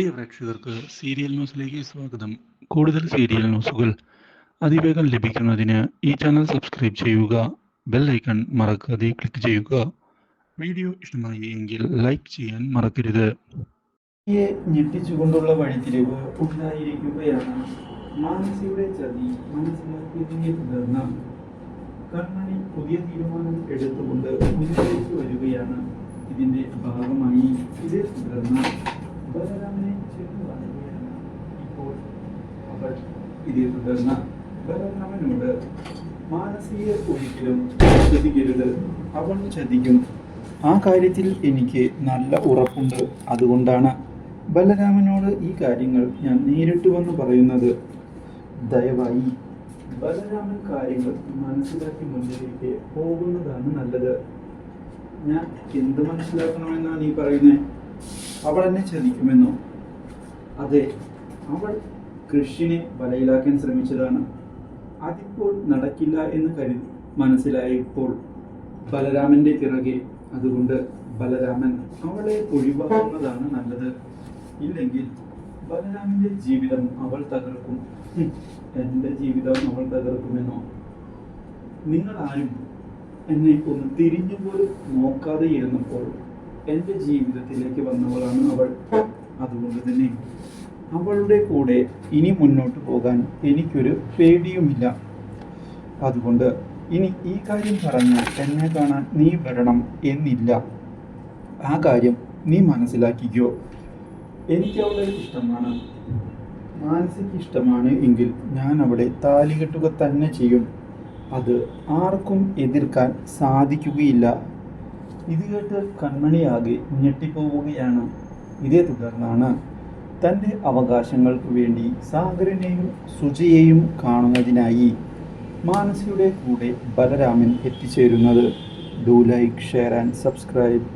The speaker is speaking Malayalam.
പ്രിയ പ്രേക്ഷകർക്ക് സീരിയൽ ന്യൂസിലേക്ക് സ്വാഗതം. കൂടുതൽ സീരിയൽ ന്യൂസുകൾ അതിവേഗം ലഭിക്കുന്നതിന് ഈ ചാനൽ സബ്സ്ക്രൈബ് ചെയ്യുക ബെൽ ഐക്കൺ മറക്കാതെ ക്ലിക്ക് ചെയ്യുക. വീഡിയോ ഇഷ്ടമായി എങ്കിൽ ലൈക്ക് ചെയ്യാൻ മറക്കരുത്. ഞെട്ടിച്ചുകൊണ്ടുള്ള വഴിത്തിരിവ് ഉണ്ടായിരിക്കുകയാണ്. മാനസിയുടെ ചതി മനസ്സിലാക്കിയതിനെ തുടർന്ന് കൺമണി പുതിയ തീരുമാനം എടുത്തുകൊണ്ട് മുന്നിലേക്ക് വരികയാണ് ഇതിന്റെ ഭാഗമായി. ഇതേ തുടർന്ന് ബലരാമനോട് മാനസിയെ ഒരിക്കലും ചതിക്കരുത് അവൾ ചതിക്കും ആ കാര്യത്തിൽ എനിക്ക് നല്ല ഉറപ്പുണ്ട് അതുകൊണ്ടാണ് ബലരാമനോട് ഈ കാര്യങ്ങൾ ഞാൻ നേരിട്ട് വന്ന് പറയുന്നത്. ദയവായി. ബലരാമൻ കാര്യങ്ങൾ മനസ്സിലാക്കി മുന്നിലേക്ക് പോകുന്നതാണ് നല്ലത്. ഞാൻ എന്ത് മനസ്സിലാക്കണമെന്നാണ് നീ പറയുന്നത് അവൾ എന്നെ ചതിക്കുമെന്നോ അതെ അവൾ കൃഷിനെ വലയിലാക്കാൻ ശ്രമിച്ചതാണ്. അതിപ്പോൾ നടക്കില്ല എന്ന് കരുതി മനസ്സിലായപ്പോൾ ബലരാമന്റെ പിറകെ അതുകൊണ്ട് ബലരാമൻ അവളെ ഒഴിവാക്കുന്നതാണ് നല്ലത്. ഇല്ലെങ്കിൽ ബലരാമന്റെ ജീവിതം അവൾ തകർക്കും. എന്റെ ജീവിതം അവൾ തകർക്കുമെന്നോ? നിങ്ങൾ ആരും എന്നെ ഒന്ന് തിരിഞ്ഞു പോലും നോക്കാതെ ഇരുന്നപ്പോൾ എന്റെ ജീവിതത്തിലേക്ക് വന്നവളാണ് അവൾ. അതുകൊണ്ട് തന്നെ അവളുടെ കൂടെ ഇനി മുന്നോട്ട് പോകാൻ എനിക്കൊരു പേടിയുമില്ല. അതുകൊണ്ട് ഇനി ഈ കാര്യം പറഞ്ഞ് എന്നെ കാണാൻ നീ വരണം എന്നില്ല. ആ കാര്യം നീ മനസ്സിലാക്കിക്കോ. എനിക്ക് അവളെ ഇഷ്ടമാണ്. മാനസിക്ക് ഇഷ്ടമാണ് എങ്കിൽ ഞാൻ അവിടെ താലി കെട്ടുക തന്നെ ചെയ്യും. അത് ആർക്കും എതിർക്കാൻ സാധിക്കുകയില്ല. ഇത് കേട്ട് കണ്മണിയാകെ ഞെട്ടിപ്പോവുകയാണ്. ഇതേ തുടർന്നാണ് തന്റെ അവകാശങ്ങൾക്ക് വേണ്ടി സാഗരനെയും സുജയെയും കാണുന്നതിനായി മാനസിയുടെ കൂടെ ബലരാമൻ എത്തിച്ചേരുന്നത്. Do like share and subscribe